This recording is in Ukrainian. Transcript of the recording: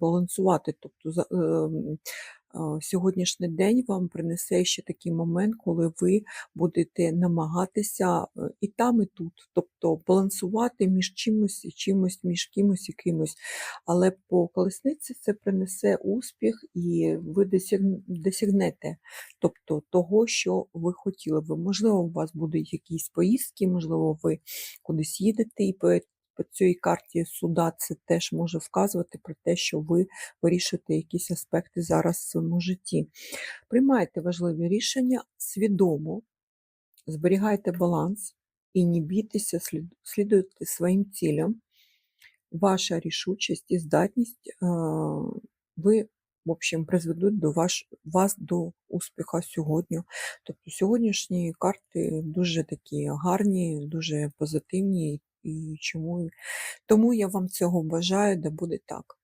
балансувати. Тобто ем, сьогоднішній день вам принесе ще такий момент, коли ви будете намагатися е, і там, і тут, тобто балансувати між чимось і чимось, між кимось і кимось. Але по колесниці це принесе успіх, і ви досягнете тобто того, що ви хотіли би. Можливо, у вас будуть якісь поїздки, можливо, ви кудись їдете, і по, цій карті суда це теж може вказувати про те, що ви вирішуєте якісь аспекти зараз в своєму житті. Приймайте важливі рішення свідомо, зберігайте баланс і не бійтеся, слід- слідуйте своїм цілям. Ваша рішучість і здатність е, ви, в общем, призведуть до ваш, вас до успіху сьогодні. Тобто сьогоднішні карти дуже такі гарні, дуже позитивні. І чому тому я вам цього бажаю, де буде так.